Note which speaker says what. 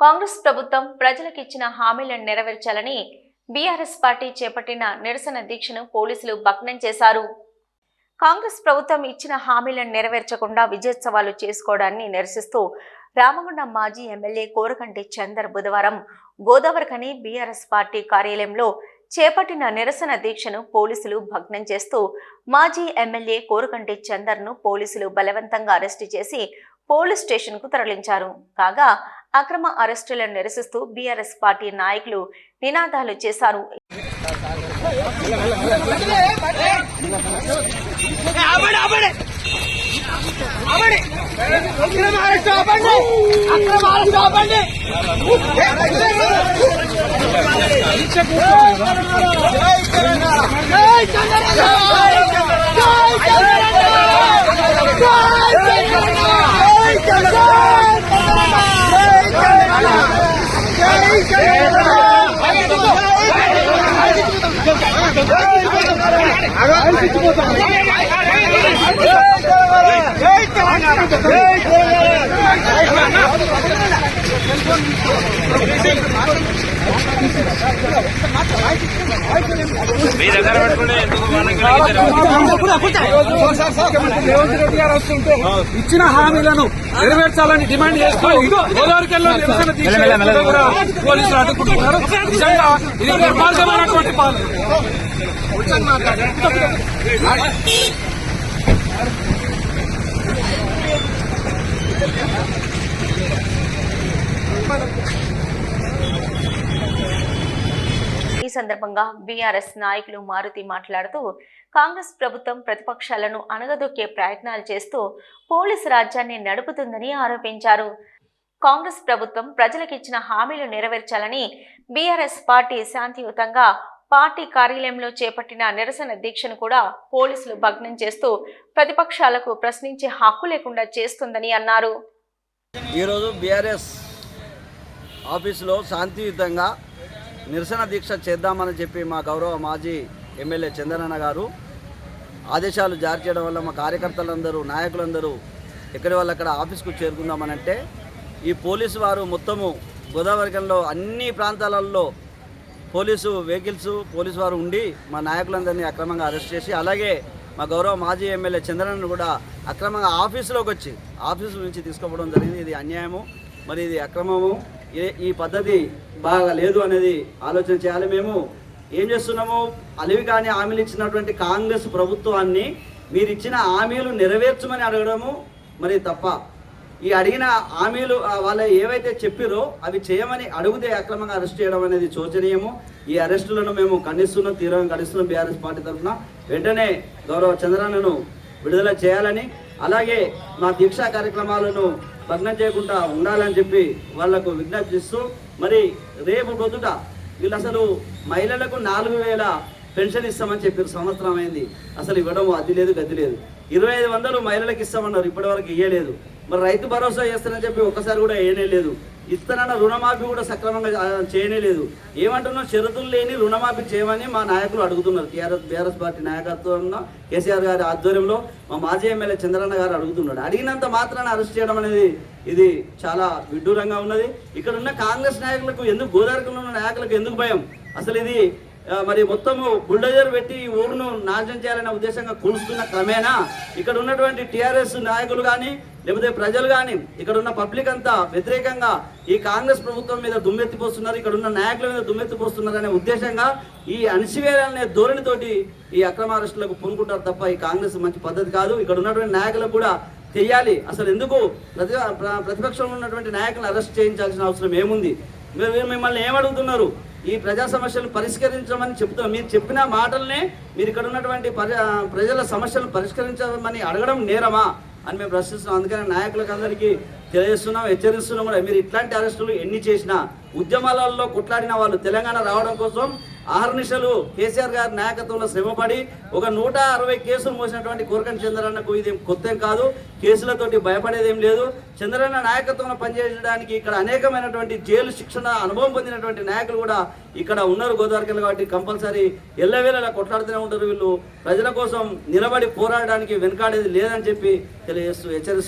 Speaker 1: కాంగ్రెస్ ప్రభుత్వం ప్రజలకు ఇచ్చిన హామీలను నెరవేర్చాలని బీఆర్ఎస్ పార్టీ చేపట్టిన నిరసన దీక్షను పోలీసులు భగ్నం చేశారు. కాంగ్రెస్ ప్రభుత్వం ఇచ్చిన హామీలను నెరవేర్చకుండా విజయోత్సవాలు చేసుకోవడాన్ని నిరసిస్తూ రామగుండం మాజీ ఎమ్మెల్యే కోరకంటి చందర్ బుధవారం గోదావరికని బీఆర్ఎస్ పార్టీ కార్యాలయంలో చేపట్టిన నిరసన దీక్షను పోలీసులు భగ్నం చేస్తూ మాజీ ఎమ్మెల్యే కోరకంటి చందర్ను పోలీసులు బలవంతంగా అరెస్టు చేసి పోలీస్ స్టేషన్కు తరలించారు. కాగా అక్రమ అరెస్టులను నిరసిస్తూ బీఆర్ఎస్ పార్టీ నాయకులు నినాదాలు చేశారు.
Speaker 2: ఆపండి ఆపండి ఆపండి అక్రమ అరెస్ట్ ఆపండి అక్రమ అరెస్ట్ ఆపండి జై తెలంగాణ జై తెలంగాణ జై తెలంగాణ జై జై తెలంగాణ జై
Speaker 3: మీ దగ్గర పెట్టుకుంటే ఎందుకు వాళ్ళకి
Speaker 4: రేవంత్ రెడ్డి గారు వస్తుంటే ఇచ్చిన హామీలను నెరవేర్చాలని డిమాండ్ చేస్తూ నిరసన కూడా పోలీసులు అడ్డుకుంటున్నారు. నిజంగా ఇది నిర్మార్గమైనటువంటి పాలన.
Speaker 1: సందర్భంగా బీఆర్ఎస్ నాయకులు మారుతి మాట్లాడుతూ కాంగ్రెస్ ప్రభుత్వం ప్రతిపక్షాలను అణగదొక్కే ప్రయత్నాలు చేస్తూ పోలీసు రాజ్యాన్ని నడుపుతుందని ఆరోపించారు. కాంగ్రెస్ ప్రభుత్వం ప్రజలకిచ్చిన హామీలు నెరవేర్చాలని బీఆర్ఎస్ పార్టీ శాంతియుతంగా పార్టీ కార్యాలయంలో చేపట్టిన నిరసన దీక్షను కూడా పోలీసులు భగ్నం చేస్తూ ప్రతిపక్షాలకు ప్రశ్నించే హక్కు లేకుండా చేస్తుందని అన్నారు.
Speaker 5: ఈరోజు బీఆర్ఎస్ ఆఫీసులో శాంతియుతంగా నిరసన దీక్ష చేద్దామని చెప్పి మా గౌరవ మాజీ ఎమ్మెల్యే చందనన్న గారు ఆదేశాలు జారీ చేయడం వల్ల మా కార్యకర్తలందరూ నాయకులందరూ ఎక్కడి వాళ్ళు అక్కడ ఆఫీస్కు చేరుకుందామనంటే ఈ పోలీసు వారు మొత్తము గోదావరికంలో అన్ని ప్రాంతాలలో పోలీసు వెహికల్స్ పోలీసు వారు ఉండి మా నాయకులందరినీ అక్రమంగా అరెస్ట్ చేసి అలాగే మా గౌరవ మాజీ ఎమ్మెల్యే చంద్రనను కూడా అక్రమంగా ఆఫీసులోకి వచ్చి ఆఫీసు నుంచి తీసుకోవడం జరిగింది. ఇది అన్యాయము మరి ఇది అక్రమము. ఈ పద్ధతి బాగా లేదు అనేది ఆలోచన చేయాలి మేము. ఏం చేస్తున్నాము? అలివి కానీ హామీలు ఇచ్చినటువంటి కాంగ్రెస్ ప్రభుత్వాన్ని మీరు ఇచ్చిన హామీలు నెరవేర్చమని అడగడము మరి తప్ప. ఈ అడిగిన హామీలు వాళ్ళ వాళ్ళు ఏవైతే చెప్పిరో అవి చేయమని అడిగితే అక్రమంగా అరెస్ట్ చేయడం అనేది శోచనీయము. ఈ అరెస్టులను మేము ఖండిస్తున్నాం తీవ్రంగా ఖండిస్తున్నాం బీఆర్ఎస్ పార్టీ తరఫున. వెంటనే గౌరవ చంద్రన్నను విడుదల చేయాలని అలాగే మా దీక్షా కార్యక్రమాలను భగ్నం చేయకుండా ఉండాలని చెప్పి వాళ్ళకు విజ్ఞప్తి చేస్తూ మరి రేపు పొద్దుట వీళ్ళు అసలు మహిళలకు నాలుగు వేల పెన్షన్ ఇస్తామని చెప్పారు సంవత్సరం అయింది. అసలు ఇవ్వడం అది లేదు గది లేదు. ఇరవై ఐదు వందలు మహిళలకు ఇస్తామన్నారు ఇప్పటివరకు ఇవ్వలేదు మరి రైతు భరోసా చేస్తానని చెప్పి ఒక్కసారి కూడా వేయనే లేదు. ఇస్తానన్న రుణమాఫీ కూడా సక్రమంగా చేయనే లేదు. ఏమంటున్నాం షరతులు లేని రుణమాఫీ చేయమని మా నాయకులు అడుగుతున్నారు. టీఆర్ఎస్ బీఆర్ఎస్ పార్టీ నాయకత్వంలో కేసీఆర్ గారి ఆధ్వర్యంలో మా మాజీ ఎమ్మెల్యే చంద్రన్న గారు అడుగుతున్నాడు. అడిగినంత మాత్రాన అరెస్ట్ చేయడం అనేది ఇది చాలా విడ్డూరంగా ఉన్నది. ఇక్కడ ఉన్న కాంగ్రెస్ నాయకులకు ఎందుకు గోదావరిలో ఉన్న నాయకులకు ఎందుకు భయం? అసలు ఇది మరి మొత్తము బుల్డోజర్ పెట్టి ఈ ఊరును నాశనం చేయాలనే ఉద్దేశంగా కూలుస్తున్న క్రమేణా ఇక్కడ ఉన్నటువంటి టీఆర్ఎస్ నాయకులు కానీ లేకపోతే ప్రజలు కానీ ఇక్కడ ఉన్న పబ్లిక్ అంతా వ్యతిరేకంగా ఈ కాంగ్రెస్ ప్రభుత్వం మీద దుమ్మెత్తిపోస్తున్నారు ఇక్కడ ఉన్న నాయకుల మీద దుమ్మెత్తిపోస్తున్నారు అనే ఉద్దేశంగా ఈ అణిసివేయాలనే ధోరణితోటి ఈ అక్రమ అరెస్టులకు పూనుకుంటారు తప్ప ఈ కాంగ్రెస్ మంచి పద్ధతి కాదు. ఇక్కడ ఉన్నటువంటి నాయకులకు కూడా తెలియాలి. అసలు ఎందుకు? ప్రతి ప్ర- ప్రతిపక్షంలో ఉన్నటువంటి నాయకులను అరెస్ట్ చేయించాల్సిన అవసరం ఏముంది? మీరు మిమ్మల్ని ఏమడుగుతున్నారు? ఈ ప్రజా సమస్యలు పరిష్కరించమని చెప్తున్నాం మీరు చెప్పిన మాటలనే మీరు ఇక్కడ ఉన్నటువంటి ప్రజల సమస్యలను పరిష్కరించమని అడగడం నేరమా అని మేము ప్రశ్నిస్తున్నాం. అందుకని నాయకులకు అందరికీ తెలియజేస్తున్నాం హెచ్చరిస్తున్నాం కూడా. మీరు ఇట్లాంటి అరెస్టులు ఎన్ని చేసినా ఉద్యమాలలో కొట్లాడిన వాళ్ళు తెలంగాణ రావడం కోసం ఆహర్నిశలు కేసీఆర్ గారి నాయకత్వంలో శ్రమపడి ఒక నూట అరవై కేసులు మోసినటువంటి కోరకంటి చంద్రన్నకు ఇది కొత్త కాదు. కేసులతోటి భయపడేదేం లేదు. చంద్రన్న నాయకత్వంలో పనిచేయడానికి ఇక్కడ అనేకమైనటువంటి జైలు శిక్షణ అనుభవం పొందినటువంటి నాయకులు కూడా ఇక్కడ ఉన్నారు గోదావరికలు కాబట్టి కంపల్సరీ ఎల్లవేళలా కొట్లాడుతూనే ఉంటారు వీళ్ళు. ప్రజల కోసం నిలబడి పోరాడడానికి వెనకాడేది లేదని చెప్పి తెలియజేస్తూ హెచ్చరిస్తూ